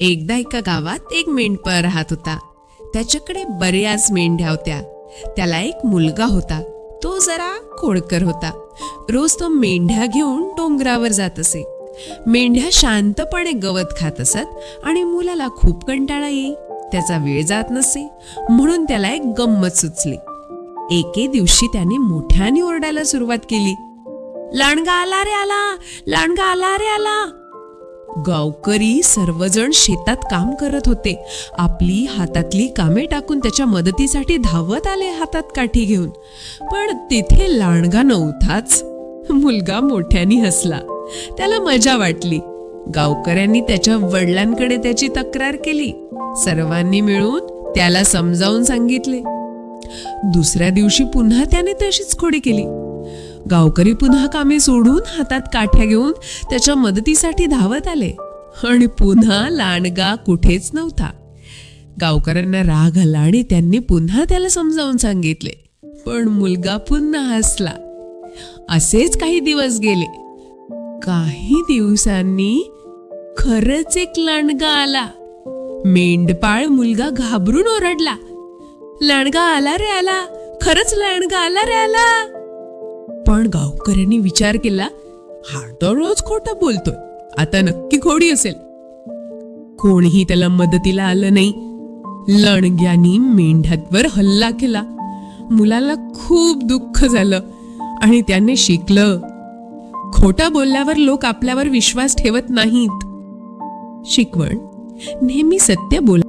एकदा एका गावात एक मेंढपाळ राहत होता. त्याच्याकडे बऱ्याच मेंढ्या होत्या. त्याला एक मुलगा होता. तो जरा खोडकर होता. रोज तो मेंढ्या घेऊन डोंगरावर जात असे. मेंढ्या शांतपणे गवत खात असत आणि मुलाला खूप कंटाळा येई. त्याचा वेळ जात नसे. म्हणून त्याला एक गंमत सुचली. एके दिवशी त्याने मोठ्याने ओरडायला सुरुवात केली. लांडगा आला रे आला! लांडगा आला रे आला! गावकरी सर्वजण शेतात काम करत होते. आपली हातातली कामे टाकून त्याच्या मदतीसाठी धावत आले हातात काठी घेऊन. पण तिथे लांडगा नव्हताच. मुलगा मोठ्याने हसला. त्याला मजा वाटली. गावकऱ्यांनी त्याच्या वडिलांकडे त्याची तक्रार केली. सर्वांनी मिळून त्याला समजावून सांगितले. दुसऱ्या दिवशी पुन्हा त्याने तशीच खोडी केली. गावकरी पुन्हा कामे सोडून हातात काठ्या घेऊन त्याच्या मदतीसाठी धावत आले. आणि पुन्हा लांडगा कुठेच नव्हता. गावकऱ्यांना राग आला आणि त्यांनी पुन्हा त्याला समजावून सांगितले. पण मुलगा पुन्हा हसला. असेच काही दिवस गेले. काही दिवसांनी खरंच एक लांडगा आला. मेंढपाळ मुलगा घाबरून ओरडला. लांडगा आला रे आला. खरंच लांडगा आला रे आला. पण गावकऱ्यांनी विचार केला हा तर रोज खोटा बोलतोय. आता नक्की खोडी असेल? कोणीही त्याला मदतीला आलं नाही. लणग्यानी मेंढ्यावर हल्ला केला. मुलाला खूप दुःख झालं आणि त्याने शिकलं. खोटा बोलल्यावर लोक आपल्यावर विश्वास ठेवत नाहीत. शिकवण नेहमी सत्य बोल